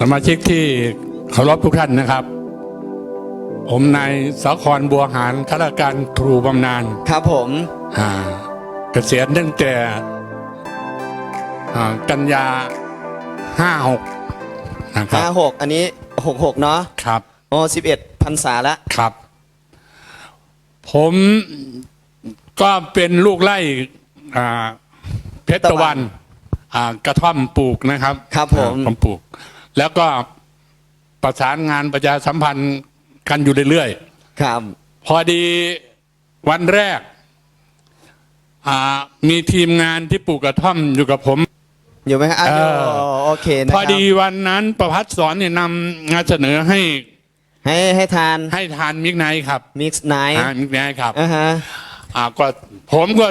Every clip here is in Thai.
สมาชิกที่เคารพทุกท่านนะครับ ผมนายสาครบัวหารข้าราชการครูบำนาญครับผมอ่าเกษียณตั้งแต่อ่ากันยาห้าหกนะครับห้าหกอันนี้หกหกเนาะครับโอ้สิบเอ็ดพรรษาละครับ ผมก็เป็นลูกไร่อ่าเพชรตะวันอ่ากระท่อมปลูกนะครับครับผมอ่าผมปลูก แล้วก็ประสานงานประชาสัมพันธ์กันอยู่เรื่อยๆครับ พอดีวันแรกอ่ามีทีมงานที่ปลูกกระท่อมอยู่กับผม อยู่ไหมฮะอะเออโอ้โอเคนะพอครับดีวันนั้นประพัฒสอนเนี่ยนำงานเสนอให้ ให้ให้ทานให้ทานมิกไนท์ครับมิกซ์ไนท์อ่ามิกไนท์ครับอ่าฮะอ่าก็ผมก็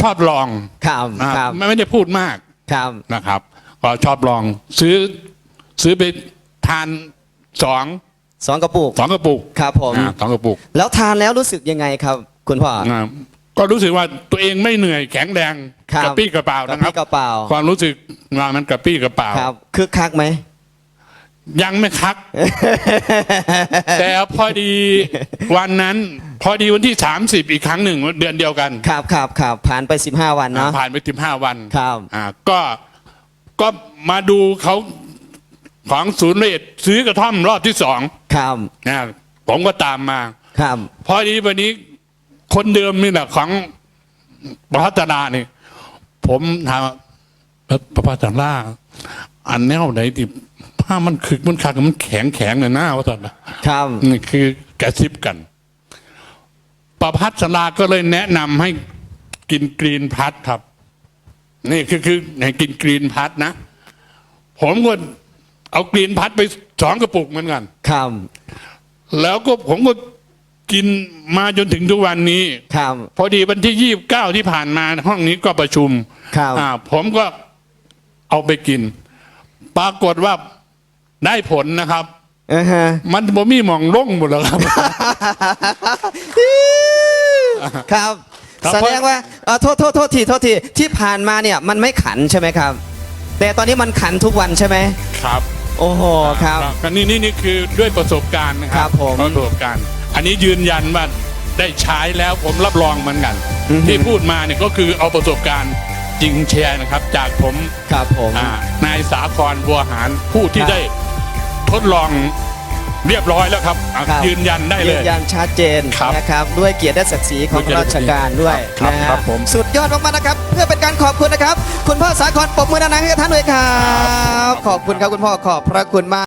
ชอบลองครับอ่าครับไม่ไม่ได้พูดมากครับนะครับก็ ชอบลอง ซื้อซื้อไปทานสองสองกระปุกสองกระปุกครับผมอ่าสองกระปุกแล้วทานแล้วรู้สึกยังไงครับคุณพ่อ อ่าก็รู้สึกว่าตัวเองไม่เหนื่อยแข็งแรงครับกระปี้กระเป๋ากับนะครับพี่กระเป๋า ความรู้สึกว่ามันกระปี้กระเป๋า ครับคึกคักไหม ยังไม่คัก แต่พอดีวันนั้น พอดีวันที่ 30 อีกครั้งหนึ่งเดือนเดียวกัน ครับครับครับผ่านไป 15 วันเนาะผ่านไปสิบห้าวันครับ อ่าก็ ก็มาดูเขาของศูนย์ละเอียดซื้อกระท่อมรอบที่สองครับนะผมก็ตามมาครับพอดีวันนี้คนเดิมนี่แหละของประพัฒนาเนี่ยผมถามว่าประพัฒนาอันแนวไหนที่ผ้ามันคึกมันคักมันแข็งแข็งเลยหน้าว่าตอนนั้นครับนี่คือกระซิบกัน ประพัฒนาก็เลยแนะนำให้กินกรีนพัทครับ นี่คือคือให้กินกรีนพัทนะ ผมก็เอากรีนพัทไปสองกระปุกเหมือนกัน ครับ แล้วก็ผมก็กินมาจนถึงทุกวันนี้ ครับ พอดีวันที่ยี่บเก้าที่ผ่านมาห้องนี้ก็ประชุมครับอ่าผมก็เอาไปกิน ปรากฏว่าได้ผลนะครับ อ่าฮะ มันบ่มีหมองล่งหมดแล้วครับ ครับ ครับ แสดงว่าเอ่อโทษโทษโทษทีโทษทีที่ผ่านมาเนี่ยมันไม่ขันใช่ไหมครับ แต่ตอนนี้มันขันทุกวันใช่ไหมครับโอ้โหครับก็นี่นี่นี่คือด้วยประสบการณ์นะคครัรับบผม ประสบการณ์ อันนี้ยืนยันว่าได้ใช้แล้วผมรับรองเหมือนกันอือฮึที่พูดมาเนี่ยก็คือเอาประสบการณ์จริงแชร์นะครับ จากผมครับผม อ่านายสาครบัวหารผู้ที่ครับ ได้ทดลอง เรียบร้อยแล้วครับอะครับยืนยันได้เลยืย นยันชัดเจนครับนะครับ ด้วยเกียรติและศักดิ์ศรีของด้วยเกียรติราชการด้วยครับนะฮะครับผม สุดยอดมากๆนะครับ เพื่อเป็นการขอบคุณนะครับ คุณพ่อสาครปรบมือดังๆให้กับท่านด้วยครับ ขอบคุณครับคุณพ่อขอบพระคุณมาก